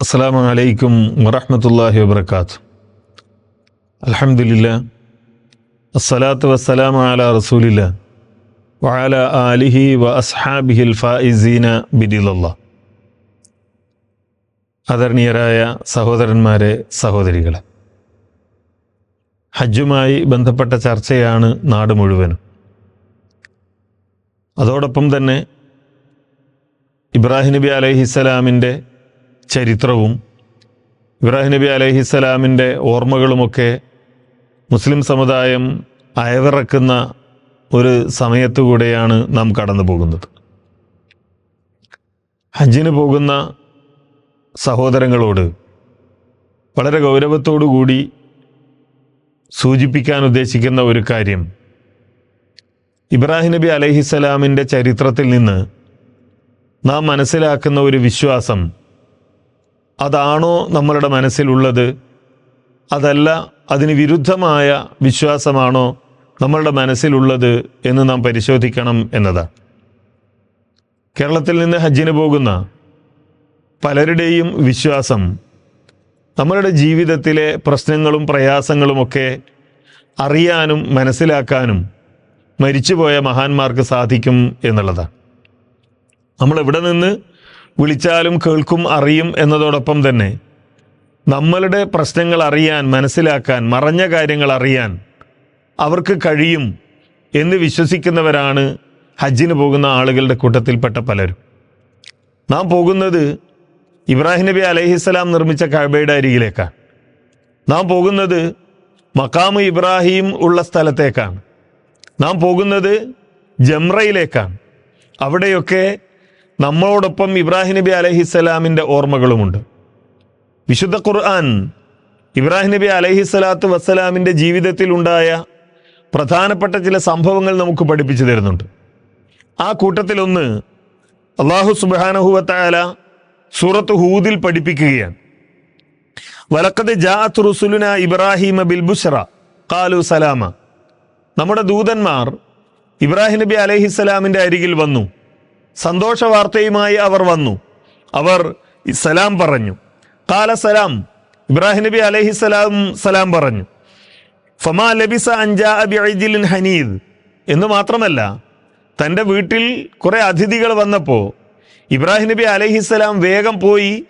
അസ്സാം വലൈക്കും വറഹമത്തല്ലാഹി വാത്ത് അലഹമില്ല അസ്സലാത്തു വസ്സലാം അല റസൂലില്ല വാല ആലിഹി വ അസ്ഹാബിഹിൽ ഫായിസീന ബിദിലല്ല ആദരണീയരായ സഹോദരന്മാരെ സഹോദരികളെ ഹജ്ജുമായി ബന്ധപ്പെട്ട ചർച്ചയാണ് നാട് മുഴുവനും. അതോടൊപ്പം തന്നെ ഇബ്രാഹിം നബി അലഹിസ്സലാമിന്റെ ചരിത്രവും ഇബ്രാഹിം നബി അലഹിസ്സലാമിന്റെ ഓർമ്മകളുമൊക്കെ മുസ്ലിം സമുദായം അയവിറക്കുന്ന ഒരു സമയത്തുകൂടെയാണ് നാം കടന്നു പോകുന്നത്. ഹജ്ജിന് പോകുന്ന സഹോദരങ്ങളോട് വളരെ കൂടി സൂചിപ്പിക്കാൻ ഉദ്ദേശിക്കുന്ന ഒരു കാര്യം. ഇബ്രാഹിം നബി അലഹിസ്സലാമിന്റെ ചരിത്രത്തിൽ നിന്ന് നാം മനസ്സിലാക്കുന്ന ഒരു വിശ്വാസം അതാണോ നമ്മളുടെ മനസ്സിലുള്ളത്? അതല്ല അതിന് വിരുദ്ധമായ വിശ്വാസമാണോ നമ്മളുടെ മനസ്സിലുള്ളത് എന്ന് നാം പരിശോധിക്കണം എന്നതാണ്. കേരളത്തിൽ നിന്ന് ഹജ്ജിന് പോകുന്ന പലരുടെയും വിശ്വാസം നമ്മളുടെ ജീവിതത്തിലെ പ്രശ്നങ്ങളും പ്രയാസങ്ങളുമൊക്കെ അറിയാനും മനസ്സിലാക്കാനും മരിച്ചുപോയ മഹാന്മാർക്ക് സാധിക്കും എന്നുള്ളതാണ്. നമ്മൾ എവിടെ നിന്ന് വിളിച്ചാലും കേൾക്കും അറിയും എന്നതോടൊപ്പം തന്നെ നമ്മളുടെ പ്രശ്നങ്ങൾ അറിയാൻ മനസ്സിലാക്കാൻ മറഞ്ഞ കാര്യങ്ങൾ അറിയാൻ അവർക്ക് കഴിയും എന്ന് വിശ്വസിക്കുന്നവരാണ് ഹജ്ജിന് പോകുന്ന ആളുകളുടെ കൂട്ടത്തിൽപ്പെട്ട പലരും. നാം പോകുന്നത് ഇബ്രാഹിം നബി അലഹിസ്സലാം നിർമ്മിച്ച കഴബയുടെ അരികിലേക്കാണ്. നാം പോകുന്നത് മക്കാമ് ഇബ്രാഹിം ഉള്ള സ്ഥലത്തേക്കാണ്. നാം പോകുന്നത് ജംറയിലേക്കാണ്. അവിടെയൊക്കെ നമ്മളോടൊപ്പം ഇബ്രാഹിം നബി അലഹിസ്സലാമിന്റെ ഓർമ്മകളുമുണ്ട്. വിശുദ്ധ ഖുർആൻ ഇബ്രാഹിം നബി അലഹിസ്സലാത്തു വസ്സലാമിന്റെ ജീവിതത്തിലുണ്ടായ പ്രധാനപ്പെട്ട ചില സംഭവങ്ങൾ നമുക്ക് പഠിപ്പിച്ചു തരുന്നുണ്ട്. ആ കൂട്ടത്തിലൊന്ന് അള്ളാഹു സുബാനഹുവത്തായ സൂറത്ത് ഹൂദിൽ പഠിപ്പിക്കുകയാണ്. വലക്കത് ജാഅത്ത് റുസുലുന ഇബ്രാഹിമ ബിൽ ബുഷറ കാലു സലാമ. നമ്മുടെ ദൂതന്മാർ ഇബ്രാഹിം നബി അലഹിസ്സലാമിന്റെ അരികിൽ വന്നു. സന്തോഷ വാർത്തയുമായി അവർ വന്നു. അവർ സലാം പറഞ്ഞു. കാല സലാം. ഇബ്രാഹിം നബി അലഹിസ്സലാം സലാം പറഞ്ഞു. ഫമാ ലബിസ അഞ്ചാ അബിഅജിലിൻ ഹനീദ്. എന്ന് മാത്രമല്ല തന്റെ വീട്ടിൽ കുറെ അതിഥികൾ വന്നപ്പോൾ ഇബ്രാഹിം നബി അലഹിസ്സലാം വേഗം പോയി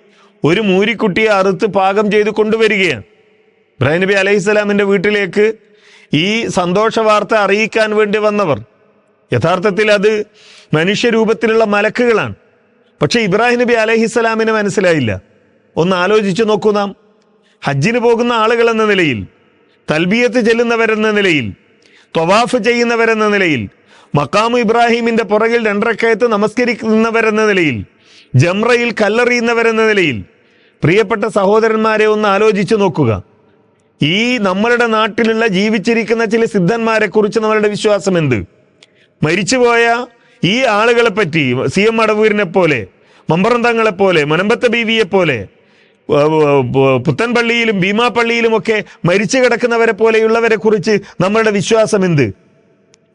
ഒരു മൂരിക്കുട്ടിയെ അറുത്ത് പാകം ചെയ്ത് കൊണ്ടുവരികയാണ്. ഇബ്രാഹിം നബി അലഹിസ്സലാമിന്റെ വീട്ടിലേക്ക് ഈ സന്തോഷ വാർത്ത അറിയിക്കാൻ വേണ്ടി വന്നവർ. യഥാർത്ഥത്തിൽ അത് മനുഷ്യരൂപത്തിലുള്ള മലക്കുകളാണ്. പക്ഷേ ഇബ്രാഹിം നബി അലഹിസ്സലാമിന് മനസ്സിലായില്ല. ഒന്ന് ആലോചിച്ചു നോക്കൂ നാം. ഹജ്ജിന് പോകുന്ന ആളുകൾ എന്ന നിലയിൽ തൽബിയത്ത് ചെല്ലുന്നവരെന്ന നിലയിൽ തൊവാഫ് ചെയ്യുന്നവരെന്ന നിലയിൽ മക്കാമു ഇബ്രാഹിമിന്റെ പുറകിൽ രണ്ടരക്കയത്ത് നമസ്കരിക്കുന്നവരെന്ന നിലയിൽ ജംറയിൽ കല്ലെറിയുന്നവരെന്ന നിലയിൽ പ്രിയപ്പെട്ട സഹോദരന്മാരെ ഒന്ന് ആലോചിച്ചു നോക്കുക. ഈ നമ്മളുടെ നാട്ടിലുള്ള ജീവിച്ചിരിക്കുന്ന ചില സിദ്ധന്മാരെ കുറിച്ച് നമ്മളുടെ വിശ്വാസം എന്ത് മരിച്ചുപോയ ഈ ആളുകളെ പറ്റി സി എം അടവൂരിനെ പോലെ മമ്പറന്തങ്ങളെ പോലെ മനമ്പത്ത ബീവിയെ പോലെ പുത്തൻപള്ളിയിലും ഭീമാപ്പള്ളിയിലും ഒക്കെ മരിച്ചു കിടക്കുന്നവരെ പോലെയുള്ളവരെ കുറിച്ച് നമ്മളുടെ വിശ്വാസം എന്ത്?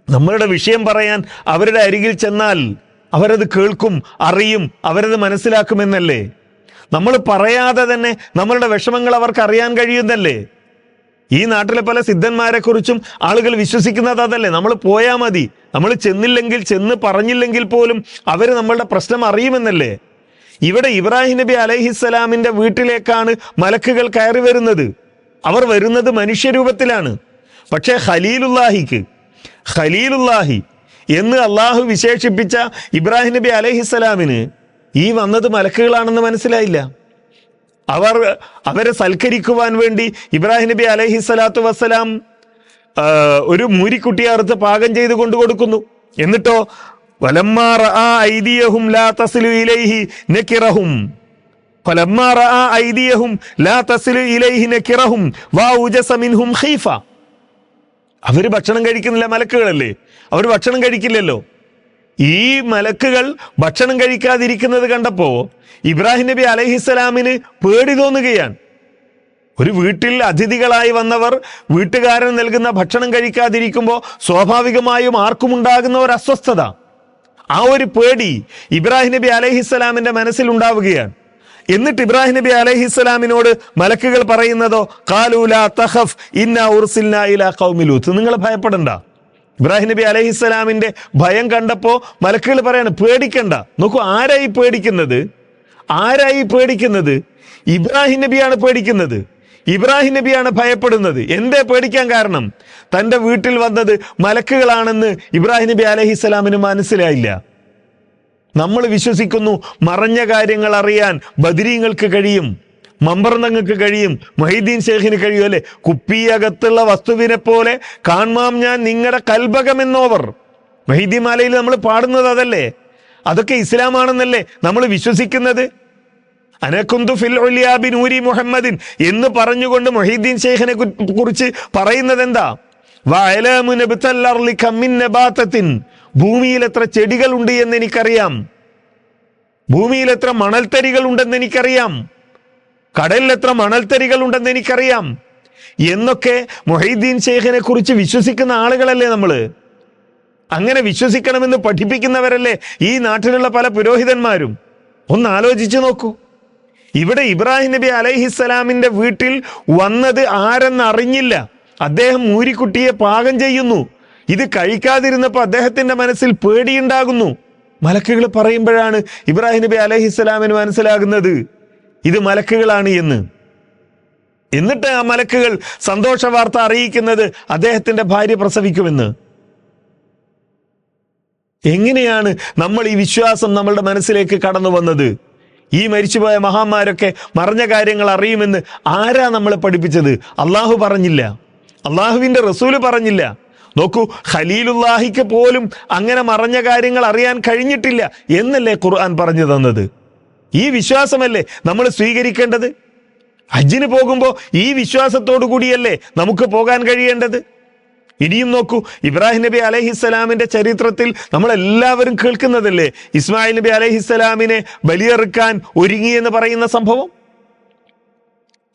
നമ്മളുടെ വിഷയം പറയാൻ അവരുടെ അരികിൽ ചെന്നാൽ അവരത് കേൾക്കും അറിയും അവരത് മനസ്സിലാക്കുമെന്നല്ലേ? നമ്മൾ പറയാതെ തന്നെ നമ്മളുടെ വിഷമങ്ങൾ അവർക്ക് അറിയാൻ കഴിയുന്നല്ലേ? ഈ നാട്ടിലെ പല സിദ്ധന്മാരെ കുറിച്ചും ആളുകൾ വിശ്വസിക്കുന്നത് അതല്ലേ? നമ്മൾ പോയാൽ മതി. നമ്മൾ ചെന്നില്ലെങ്കിൽ ചെന്ന് പറഞ്ഞില്ലെങ്കിൽ പോലും അവർ നമ്മളുടെ പ്രശ്നം അറിയുമെന്നല്ലേ? ഇവിടെ ഇബ്രാഹിം നബി അലൈഹിസ്സലാമിന്റെ വീട്ടിലേക്കാണ് മലക്കുകൾ കയറി വരുന്നത്. അവർ വരുന്നത് മനുഷ്യരൂപത്തിലാണ്. പക്ഷേ ഖലീലുല്ലാഹിക്ക് ഖലീലുല്ലാഹി എന്ന് അള്ളാഹു വിശേഷിപ്പിച്ച ഇബ്രാഹിം നബി അലഹിസ്സലാമിന് ഈ വന്നത് മലക്കുകളാണെന്ന് മനസ്സിലായില്ല. അവർ അവരെ സൽക്കരിക്കുവാൻ വേണ്ടി ഇബ്രാഹിം നബി അലഹി സ്വലാത്തു വസ്സലാം ഒരു മൂരിക്കുട്ടിയെ അറുത്ത് പാകം ചെയ്ത് കൊണ്ടു കൊടുക്കുന്നു എന്നിട്ടോ അവർ ഭക്ഷണം കഴിക്കുന്നില്ല മലക്കുകളല്ലേ? അവർ ഭക്ഷണം കഴിക്കില്ലല്ലോ. ഈ മലക്കുകൾ ഭക്ഷണം കഴിക്കാതിരിക്കുന്നത് കണ്ടപ്പോ ഇബ്രാഹിം നബി അലഹിസ്സലാമിന് പേടി തോന്നുകയാണ്. ഒരു വീട്ടിൽ അതിഥികളായി വന്നവർ വീട്ടുകാരൻ നൽകുന്ന ഭക്ഷണം കഴിക്കാതിരിക്കുമ്പോൾ സ്വാഭാവികമായും ആർക്കും ഉണ്ടാകുന്ന ഒരു അസ്വസ്ഥത. ആ ഒരു പേടി ഇബ്രാഹിം നബി അലഹിസ്സലാമിന്റെ മനസ്സിൽ ഉണ്ടാവുകയാണ്. എന്നിട്ട് ഇബ്രാഹിം നബി അലഹിസ്സലാമിനോട് മലക്കുകൾ പറയുന്നതോ കാലൂല ഇന്ന കൗമിലൂത്ത് നിങ്ങൾ ഭയപ്പെടണ്ട. ഇബ്രാഹിം നബി അലഹിസ്സലാമിന്റെ ഭയം കണ്ടപ്പോ മലക്കുകൾ പറയാണ് പേടിക്കണ്ട. നോക്കൂ ആരായി പേടിക്കുന്നത്? ആരായി പേടിക്കുന്നത്? ഇബ്രാഹിം നബിയാണ് പേടിക്കുന്നത്. ഇബ്രാഹിം നബിയാണ് ഭയപ്പെടുന്നത്. എന്തേ പേടിക്കാൻ കാരണം? തന്റെ വീട്ടിൽ വന്നത് മലക്കുകളാണെന്ന് ഇബ്രാഹിം നബി അലഹിസ്സലാമിന് മനസ്സിലായില്ല. നമ്മൾ വിശ്വസിക്കുന്നു മറഞ്ഞ കാര്യങ്ങൾ അറിയാൻ ബദിരീങ്ങൾക്ക് കഴിയും മമ്പർന്നങ്ങൾക്ക് കഴിയും മൊഹീദ്ദീൻ ഷേഖിന് കഴിയും അല്ലെ? കുപ്പിയകത്തുള്ള വസ്തുവിനെ പോലെ കാൺമാം ഞാൻ നിങ്ങളുടെ കൽബകമെന്നോവർ മൊഹീദ്ദീൻ മാലയിൽ നമ്മൾ പാടുന്നത് അതല്ലേ? അതൊക്കെ ഇസ്ലാമാണെന്നല്ലേ നമ്മൾ വിശ്വസിക്കുന്നത്? അനക്കുന്തു ഫിൽ ഉലിയാബി നൂരി മുഹമ്മദിൻ എന്ന് പറഞ്ഞുകൊണ്ട് മൊഹീദ്ദീൻ ഷെയ്ഖിനെ കുറിച്ച് പറയുന്നത് എന്താ ഭൂമിയിൽ എത്ര ചെടികളുണ്ട് എന്ന് എനിക്കറിയാം. ഭൂമിയിൽ എത്ര മണൽത്തരികൾ ഉണ്ടെന്ന് എനിക്കറിയാം. കടലിൽ എത്ര മണൽത്തരികൾ ഉണ്ടെന്ന് എനിക്കറിയാം. എന്നൊക്കെ മൊഹീദ്ദീൻ ഷെയ്ഖിനെ കുറിച്ച് വിശ്വസിക്കുന്ന ആളുകളല്ലേ നമ്മൾ അങ്ങനെ വിശ്വസിക്കണമെന്ന് പഠിപ്പിക്കുന്നവരല്ലേ ഈ നാട്ടിലുള്ള പല പുരോഹിതന്മാരും? ഒന്ന് ആലോചിച്ചു നോക്കൂ. ഇവിടെ ഇബ്രാഹിം നബി അലൈഹിസ്സലാമിന്റെ വീട്ടിൽ വന്നത് ആരെന്നറിഞ്ഞില്ല അദ്ദേഹം മൂരിക്കുട്ടിയെ പാകം ചെയ്യുന്നു. ഇത് കഴിക്കാതിരുന്നപ്പോൾ അദ്ദേഹത്തിന്റെ മനസ്സിൽ പേടിയുണ്ടാകുന്നു. മലക്കുകൾ പറയുമ്പോഴാണ് ഇബ്രാഹിം നബി അലൈഹിസ്സലാമിന് മനസ്സിലാകുന്നത്. ഇത് മലക്കുകളാണ് എന്ന്. എന്നിട്ട് ആ മലക്കുകൾ സന്തോഷ വാർത്ത അറിയിക്കുന്നത് അദ്ദേഹത്തിന്റെ ഭാര്യ പ്രസവിക്കുമെന്ന്. എങ്ങനെയാണ് നമ്മൾ ഈ വിശ്വാസം നമ്മളുടെ മനസ്സിലേക്ക് കടന്നു വന്നത്? ഈ മരിച്ചുപോയ മഹാന്മാരൊക്കെ മറഞ്ഞ കാര്യങ്ങൾ അറിയുമെന്ന് ആരാ നമ്മളെ പഠിപ്പിച്ചത്? അള്ളാഹു പറഞ്ഞില്ല. അള്ളാഹുവിന്റെ റസൂൽ പറഞ്ഞില്ല. നോക്കൂ ഖലീലുല്ലാഹിക്ക് പോലും അങ്ങനെ മറഞ്ഞ കാര്യങ്ങൾ അറിയാൻ കഴിഞ്ഞിട്ടില്ല എന്നല്ലേ ഖുർആൻ പറഞ്ഞു തന്നത്? ഈ വിശ്വാസമല്ലേ നമ്മൾ സ്വീകരിക്കേണ്ടത്? ഹജ്ജിന് പോകുമ്പോൾ ഈ വിശ്വാസത്തോടു കൂടിയല്ലേ നമുക്ക് പോകാൻ കഴിയേണ്ടത്? ഇനിയും നോക്കൂ. ഇബ്രാഹിം നബി അലഹിസ്സലാമിന്റെ ചരിത്രത്തിൽ നമ്മൾ എല്ലാവരും കേൾക്കുന്നതല്ലേ? ഇസ്മായിൽ നബി അലഹിസ്സലാമിനെ ബലിയെറുക്കാൻ ഒരുങ്ങി എന്ന് പറയുന്ന സംഭവം?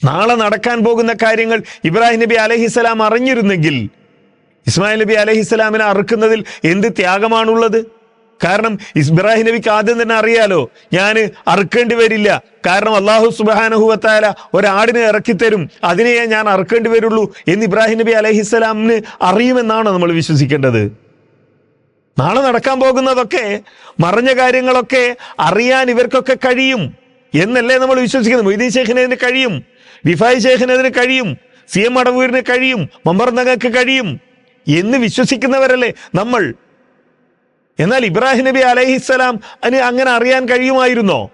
നാളെ നടക്കാൻ പോകുന്ന കാര്യങ്ങൾ ഇബ്രാഹിം നബി അലഹിസ്സലാം അറിഞ്ഞിരുന്നെങ്കിൽ ഇസ്മായിൽ നബി അലഹിസ്സലാമിനെ അറുക്കുന്നതിൽ എന്ത് ത്യാഗമാണുള്ളത്? കാരണം ഇബ്രാഹിം നബിക്ക് ആദ്യം തന്നെ അറിയാലോ ഞാൻ അറുക്കേണ്ടി വരില്ല. കാരണം അള്ളാഹു സുബാനഹുവത്തായ ഒരാടിനെ ഇറക്കിത്തരും. അതിനെ ഞാൻ അറുക്കേണ്ടി വരുള്ളൂ എന്ന് ഇബ്രാഹിം നബി അലഹിസ്സലാമിന് അറിയുമെന്നാണ് നമ്മൾ വിശ്വസിക്കേണ്ടത്? നാളെ നടക്കാൻ പോകുന്നതൊക്കെ മറഞ്ഞ കാര്യങ്ങളൊക്കെ അറിയാൻ ഇവർക്കൊക്കെ കഴിയും എന്നല്ലേ നമ്മൾ വിശ്വസിക്കുന്നത്. മൊയ്തീൻ ഷേഖിന് അതിന് കഴിയും ഡിഫായ് ഷേഖിന് അതിന് കഴിയും സി എം അടവൂരിന് കഴിയും മമ്പർ നഗക്ക് കഴിയും എന്ന് വിശ്വസിക്കുന്നവരല്ലേ നമ്മൾ? എന്നാൽ ഇബ്രാഹിം നബി അലൈഹിസ്സലാം അതിന് അങ്ങനെ അറിയാൻ കഴിയുമായിരുന്നോ?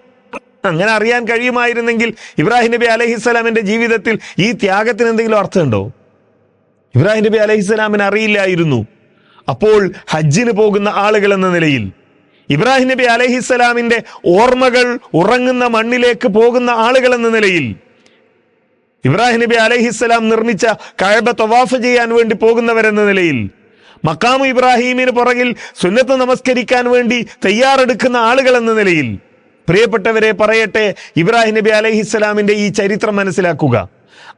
അങ്ങനെ അറിയാൻ കഴിയുമായിരുന്നെങ്കിൽ ഇബ്രാഹിം നബി അലൈഹിസ്സലാമിന്റെ ജീവിതത്തിൽ ഈ ത്യാഗത്തിന് എന്തെങ്കിലും അർത്ഥമുണ്ടോ? ഇബ്രാഹിം നബി അലൈഹിസ്സലാമിന് അറിയില്ലായിരുന്നു. അപ്പോൾ ഹജ്ജിന് പോകുന്ന ആളുകൾ എന്ന നിലയിൽ ഇബ്രാഹിം നബി അലൈഹിസ്സലാമിന്റെ ഓർമ്മകൾ ഉറങ്ങുന്ന മണ്ണിലേക്ക് പോകുന്ന ആളുകൾ എന്ന നിലയിൽ ഇബ്രാഹിം നബി അലൈഹിസ്സലാം നിർമ്മിച്ച കഴബ തവാഫ് ചെയ്യാൻ വേണ്ടി പോകുന്നവരെന്ന നിലയിൽ മക്കാമു ഇബ്രാഹീമിന് പുറകിൽ സുന്നത്ത് നമസ്കരിക്കാൻ വേണ്ടി തയ്യാറെടുക്കുന്ന ആളുകൾ എന്ന നിലയിൽ പ്രിയപ്പെട്ടവരെ പറയട്ടെ ഇബ്രാഹിം നബി അലൈഹിസ്സലാമിന്റെ ഈ ചരിത്രം മനസ്സിലാക്കുക.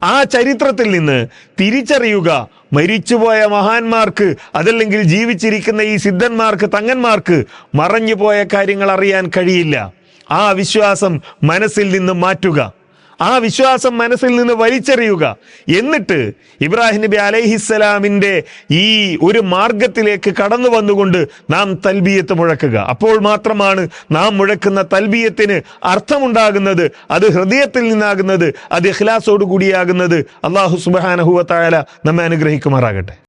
ആ ചരിത്രത്തിൽ നിന്ന് തിരിച്ചറിയുക മരിച്ചുപോയ മഹാന്മാർക്ക് അതല്ലെങ്കിൽ ജീവിച്ചിരിക്കുന്ന ഈ സിദ്ധന്മാർക്ക് തങ്ങന്മാർക്ക് മറഞ്ഞുപോയ കാര്യങ്ങൾ അറിയാൻ കഴിയില്ല. ആ വിശ്വാസം മനസ്സിൽ നിന്ന് മാറ്റുക. ആ വിശ്വാസം മനസ്സിൽ നിന്ന് വലിച്ചെറിയുക. എന്നിട്ട് ഇബ്രാഹിം നബി അലൈഹിസ്സലാമിന്റെ ഈ ഒരു മാർഗത്തിലേക്ക് കടന്നു വന്നുകൊണ്ട് നാം തൽബിയത്ത് മുഴക്കുക. അപ്പോൾ മാത്രമാണ് നാം മുഴക്കുന്ന തൽബിയത്തിന് അർത്ഥമുണ്ടാകുന്നത് അത് ഹൃദയത്തിൽ നിന്നാകുന്നത് അത് ഇഖ്ലാസോടു കൂടിയാകുന്നത് അള്ളാഹു സുബാനഹുവ തായാല നമ്മെ അനുഗ്രഹിക്കുമാറാകട്ടെ.